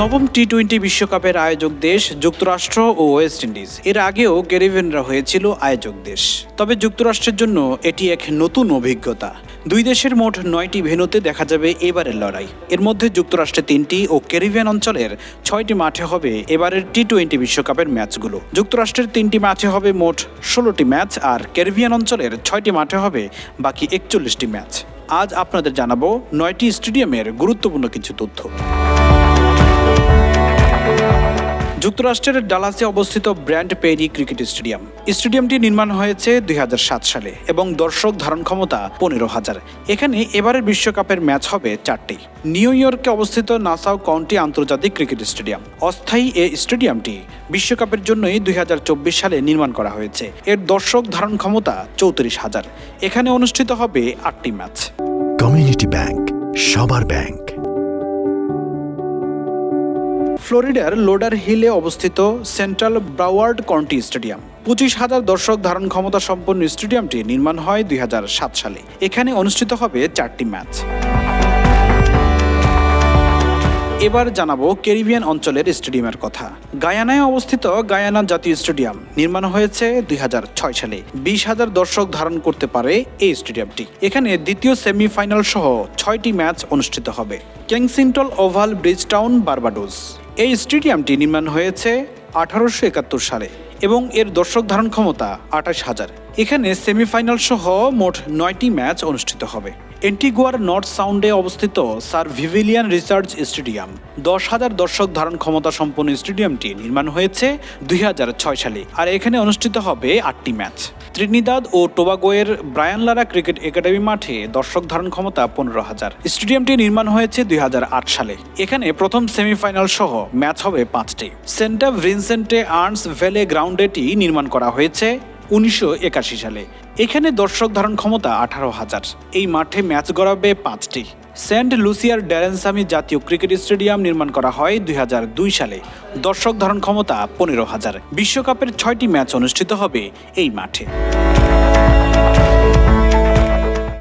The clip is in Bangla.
নবম টি টোয়েন্টি বিশ্বকাপের আয়োজক দেশ যুক্তরাষ্ট্র ও ওয়েস্ট ইন্ডিজ। এর আগেও ক্যারিবিয়ানরা হয়েছিল আয়োজক দেশ। তবে যুক্তরাষ্ট্রের জন্য এটি এক নতুন অভিজ্ঞতা। দুই দেশের মোট নয়টি ভেনুতে দেখা যাবে এবারের লড়াই। এর মধ্যে যুক্তরাষ্ট্রে তিনটি ও ক্যারিবিয়ান অঞ্চলের ছয়টি মাঠে হবে এবারের টি টোয়েন্টি বিশ্বকাপের ম্যাচগুলো। যুক্তরাষ্ট্রের তিনটি মাঠে হবে মোট ষোলোটি ম্যাচ আর ক্যারিবিয়ান অঞ্চলের ছয়টি মাঠে হবে বাকি একচল্লিশটি ম্যাচ। আজ আপনাদের জানাব নয়টি স্টেডিয়ামের গুরুত্বপূর্ণ কিছু তথ্য। যুক্তরাষ্ট্রের ডালাসে অবস্থিত ব্র্যান্ড পেরি ক্রিকেট স্টেডিয়াম। স্টেডিয়ামটি নির্মাণ হয়েছে দুই হাজার সাত সালে এবং দর্শক ধারণ ক্ষমতা পনেরো হাজার। এখানে এবারের বিশ্বকাপের ম্যাচ হবে চারটি। নিউ ইয়র্কে অবস্থিত নাসাও কাউন্টি আন্তর্জাতিক ক্রিকেট স্টেডিয়াম। অস্থায়ী এই স্টেডিয়ামটি বিশ্বকাপের জন্যই দুই হাজার চব্বিশ সালে নির্মাণ করা হয়েছে। এর দর্শক ধারণ ক্ষমতা চৌত্রিশ হাজার। এখানে অনুষ্ঠিত হবে আটটি ম্যাচ। কমিউনিটি ব্যাংক সবার ব্যাংক ফ্লোরিডার লোডার হিলে অবস্থিত সেন্ট্রাল ব্রাওয়ার্ড কাউন্টি স্টেডিয়াম। পঁচিশ হাজার দর্শক ধারণ ক্ষমতা সম্পন্ন স্টেডিয়ামটি নির্মাণ হয় দুই হাজার সাত সালে। এখানে অনুষ্ঠিত হবে চারটি ম্যাচ। এবার জানাব ক্যারিবিয়ান অঞ্চলের স্টেডিয়ামের কথা। গায়ানায় অবস্থিত গায়ানা জাতীয় স্টেডিয়াম নির্মাণ হয়েছে দুই হাজার ছয় সালে। বিশ হাজার দর্শক ধারণ করতে পারে এই স্টেডিয়ামটি। এখানে দ্বিতীয় সেমিফাইনাল সহ ছয়টি ম্যাচ অনুষ্ঠিত হবে। Kensington oval Bridgetown Barbados. এই স্টেডিয়ামটি নির্মাণ হয়েছে আঠারোশো একাত্তর সালে এবং এর দর্শক ধারণ ক্ষমতা আঠাশ হাজার। এখানে সেমিফাইনাল সহ মোট নয়টি ম্যাচ অনুষ্ঠিত হবে। এন্টিগুয়ার নর্থ সাউন্ডে অবস্থিত স্যার ভিভিলিয়ান রিসার্চ স্টেডিয়াম। দশ হাজার দর্শক ধারণ ক্ষমতা সম্পন্ন স্টেডিয়ামটি নির্মাণ হয়েছে দুই হাজার ছয় সালে, আর এখানে অনুষ্ঠিত হবে আটটি ম্যাচ। ত্রিনিদাদ ও টোবাগোয়ের ব্রায়ান লারা ক্রিকেট একাডেমি মাঠে দর্শক ধারণ ক্ষমতা পনেরো হাজার। স্টেডিয়ামটি নির্মাণ হয়েছে দুই হাজার আট সালে। এখানে প্রথম সেমিফাইনাল সহ ম্যাচ হবে পাঁচটি। সেন্টা ভিনসেন্টে আর্নস ভ্যালে গ্রাউন্ডেটি নির্মাণ করা হয়েছে উনিশশো একাশি সালে। এখানে দর্শক ধারণ ক্ষমতা আঠারো হাজার। এই মাঠে ম্যাচ গড়াবে পাঁচটি। সেন্ট লুসিয়ার ড্যারেনসামি জাতীয় ক্রিকেট স্টেডিয়াম নির্মাণ করা হয় দুই হাজার দুই সালে। দর্শক ধারণ ক্ষমতা পনেরো হাজার। বিশ্বকাপের ছয়টি ম্যাচ অনুষ্ঠিত হবে এই মাঠে।